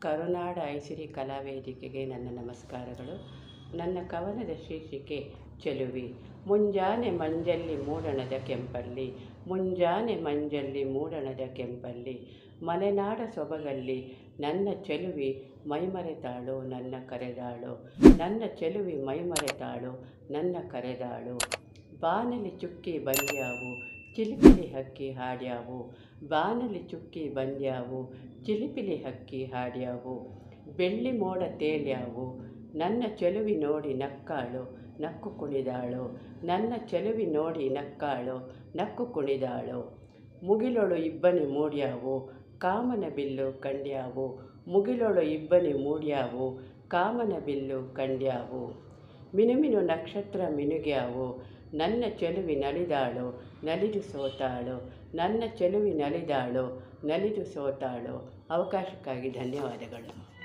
ಕರುನಾಡ ಐಸಿರಿ ಕಲಾವೇದಿಕೆಗೆ ನನ್ನ ನಮಸ್ಕಾರಗಳು. ನನ್ನ ಕವನದ ಶೀರ್ಷಿಕೆ, ಚೆಲುವಿ. ಮುಂಜಾನೆ ಮಂಜಲ್ಲಿ ಮೂಡಣದ ಕೆಂಪಲ್ಲಿ, ಮುಂಜಾನೆ ಮಂಜಲ್ಲಿ ಮೂಡಣದ ಕೆಂಪಲ್ಲಿ. ಮಲೆನಾಡ ಸೊಬಗಲ್ಲಿ, ನನ್ನ ಚೆಲುವಿ ಮೈಮರೆತಾಳು, ನನ್ನ ಕರೆದಾಳು. ನನ್ನ ಚೆಲುವಿ ಮೈಮರೆತಾಳು, ನನ್ನ ಕರೆದಾಳು. ಬಾನಲಿ ಚುಕ್ಕಿ ಬಂದ್ಯಾವು ಚಿಲಿಪಿಲಿ ಹಕ್ಕಿ ಹಾಡ್ಯಾವು. ಬಾನಲಿ ಚುಕ್ಕಿ ಬಂದ್ಯಾವು. ಚಿಲಿಪಿಲಿ ಹಕ್ಕಿ ಹಾಡ್ಯಾವು. ಬೆಳ್ಳಿ ಮೋಡ ತೇಲ್ಯಾವು. ನನ್ನ ಚೆಲುವಿ ನೋಡಿ ನಕ್ಕಾಳು, ನಕ್ಕು ಕುಣಿದಾಳು. ನನ್ನ ಚೆಲುವಿ ನೋಡಿ ನಕ್ಕಾಳು, ನಕ್ಕು ಕುಣಿದಾಳು. ಮುಗಿಲೊಳು ಇಬ್ಬನಿ ಮೂಡ್ಯಾವು. ಕಾಮನ ಬಿಲ್ಲು ಕಂಡ್ಯಾವು. ಮುಗಿಲೊಳು ಇಬ್ಬನಿ ಮೂಡ್ಯಾವು. ಕಾಮನ ಬಿಲ್ಲು ಕಂಡ್ಯಾವು. ಮಿನುಮಿನು ನಕ್ಷತ್ರ ಮಿನುಗ್ಯಾವು. ನನ್ನ ಚೆಲುವಿ ನಲಿದಾಳು ನಲಿದು ಸೋತಾಳು ನನ್ನ ಚೆಲುವಿ ನಲಿದಾಳು ನಲಿದು ಸೋತಾಳು. ಅವಕಾಶಕ್ಕಾಗಿ ಧನ್ಯವಾದಗಳು.